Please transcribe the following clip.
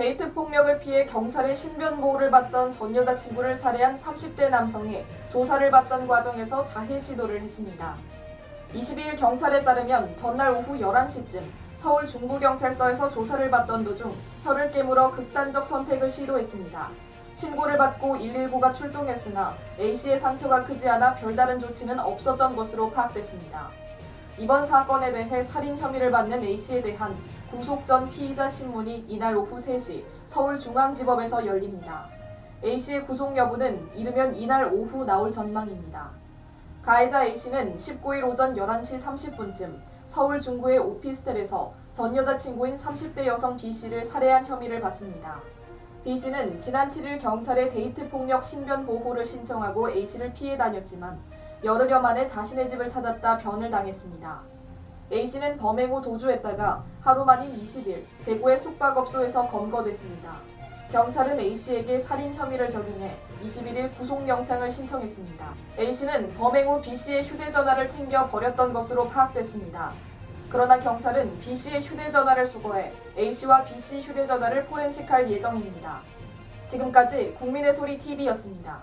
데이트 폭력을 피해 경찰의 신변 보호를 받던 전 여자친구를 살해한 30대 남성이 조사를 받던 과정에서 자해 시도를 했습니다. 22일 경찰에 따르면 전날 오후 11시쯤 서울 중부경찰서에서 조사를 받던 도중 혀를 깨물어 극단적 선택을 시도했습니다. 신고를 받고 119가 출동했으나 A씨의 상처가 크지 않아 별다른 조치는 없었던 것으로 파악됐습니다. 이번 사건에 대해 살인 혐의를 받는 A씨에 대한 구속 전 피의자 신문이 이날 오후 3시 서울중앙지법에서 열립니다. A씨의 구속 여부는 이르면 이날 오후 나올 전망입니다. 가해자 A씨는 19일 오전 11시 30분쯤 서울 중구의 오피스텔에서 전 여자친구인 30대 여성 B씨를 살해한 혐의를 받습니다. B씨는 지난 7일 경찰에 데이트 폭력 신변 보호를 신청하고 A씨를 피해 다녔지만 열흘여 만에 자신의 집을 찾았다 변을 당했습니다. A씨는 범행 후 도주했다가 하루 만인 20일 대구의 숙박업소에서 검거됐습니다. 경찰은 A씨에게 살인 혐의를 적용해 21일 구속영장을 신청했습니다. A씨는 범행 후 B씨의 휴대전화를 챙겨 버렸던 것으로 파악됐습니다. 그러나 경찰은 B씨의 휴대전화를 수거해 A씨와 B씨 휴대전화를 포렌식할 예정입니다. 지금까지 국민의 소리 TV였습니다.